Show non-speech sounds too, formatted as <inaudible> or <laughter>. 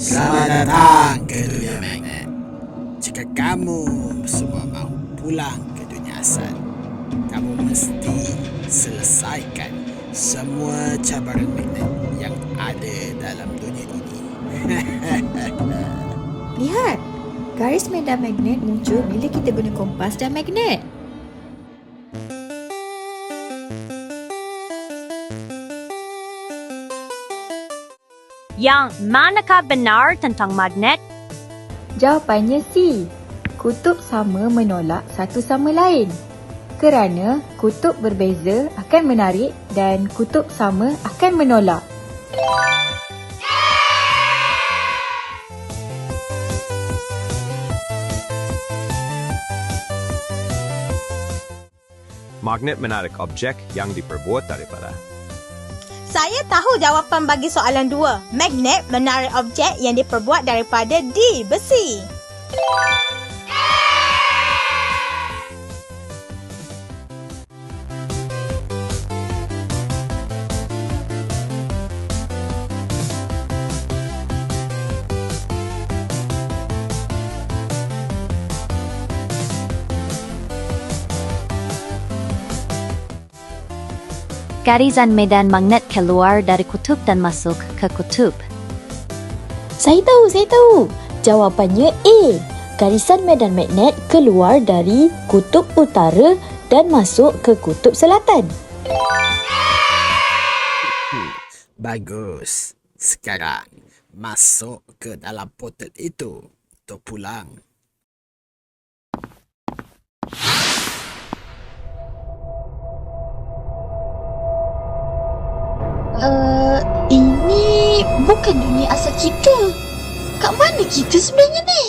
Selamat datang ke dunia magnet. Jika kamu semua mahu pulang ke dunia asal, kamu mesti selesaikan semua cabaran magnet yang ada dalam dunia ini. <laughs> Lihat, garis medan magnet muncul bila kita guna kompas dan magnet. Yang manakah benar tentang magnet? Jawapannya C. Kutub sama menolak satu sama lain. Kerana kutub berbeza akan menarik dan kutub sama akan menolak. Magnet menarik objek yang diperbuat daripada. Saya tahu jawapan bagi soalan dua. Magnet menarik objek yang diperbuat daripada D, besi. Garisan medan magnet keluar dari kutub dan masuk ke kutub. Saya tahu, saya tahu. Jawapannya A. Garisan medan magnet keluar dari kutub utara dan masuk ke kutub selatan. Bagus. Sekarang masuk ke dalam portal itu untuk pulang. Uh, ini bukan dunia asal kita. Kat mana kita sebenarnya ni?